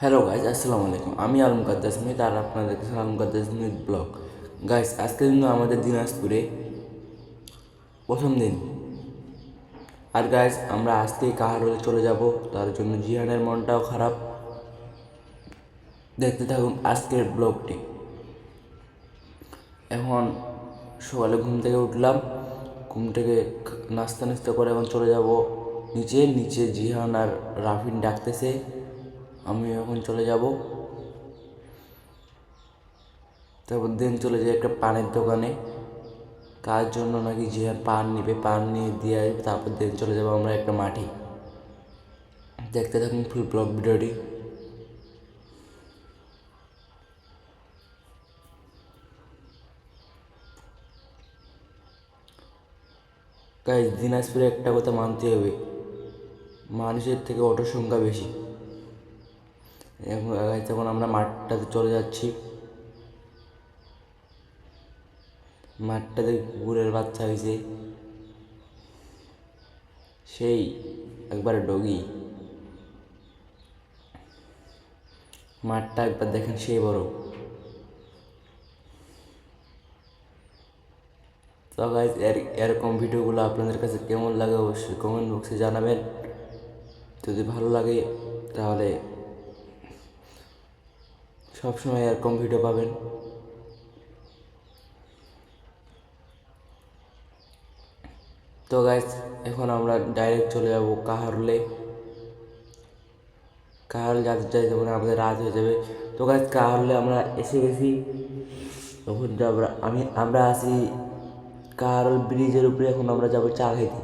Hello guys আসসালামু আলাইকুম। আমি আলম কাদ্দাস আর আপনাদের কাছে আলম কাদ্দাস মিত ব্লগ। গাইজ আজকে কিন্তু আমাদের দিনাজপুরে প্রথম দিন। আর গাইজ আমরা আজকেই কাহারোলে চলে যাব, তার জন্য জিহানের মনটাও খারাপ। দেখতে থাকুন আজকের ব্লগটি। এখন সকালে ঘুম থেকে উঠলাম, ঘুম থেকে নাস্তা নাস্তা করে এখন চলে যাব। নিচে নিচে জিহান আর রাফিন ডাকতেছে। আমি এখন চলে যাব। তারপর দিন চলে যাই একটা পানের দোকানে। কার জন্য নাকি যে পান নিবে, পান নিয়ে দিয়ে আসবে তারপর দিন চলে যাব আমরা একটা মাঠে। দেখতে থাকুন ফুল ব্লগ ভিডিওটি। গাইজ দিনাজপুরে একটা কথা মানতে হবে। মানুষের থেকে অটোর সংখ্যা বেশি। এখন আমরা মাঠটাতে চলে যাচ্ছি। মাঠটাতে কুকুরের বাচ্চা হয়েছে সেই একবার ডগি। মাঠটা একবার দেখেন, সেই বড়। তো গাইজ এর, এরকম ভিডিওগুলো আপনাদের কাছে কেমন লাগে অবশ্যই কমেন্ট বক্সে জানাবেন। যদি ভালো লাগে, তাহলে সবসময় এরকম ভিডিও পাবেন। তো গাইজ এখন আমরা ডাইরেক্ট চলে যাব কাহারলে। কাহারলে যাতে যাই তখন আমাদের রাত হয়ে যাবে। তো গাইজ কাহারলে আমরা এসে গেছি। তখন যাব আমি, আমরা আসি কাহারল ব্রিজের উপরে, এখন আমরা যাব চা খাইতে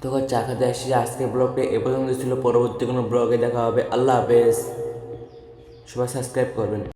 তো চা খেতে আসছি। আজকের ব্লগটা এ পর্যন্ত ছিল। পরবর্তী কোনো ব্লগে দেখা হবে। আল্লাহ হাফেজ। সবাই সাবস্ক্রাইব করবেন।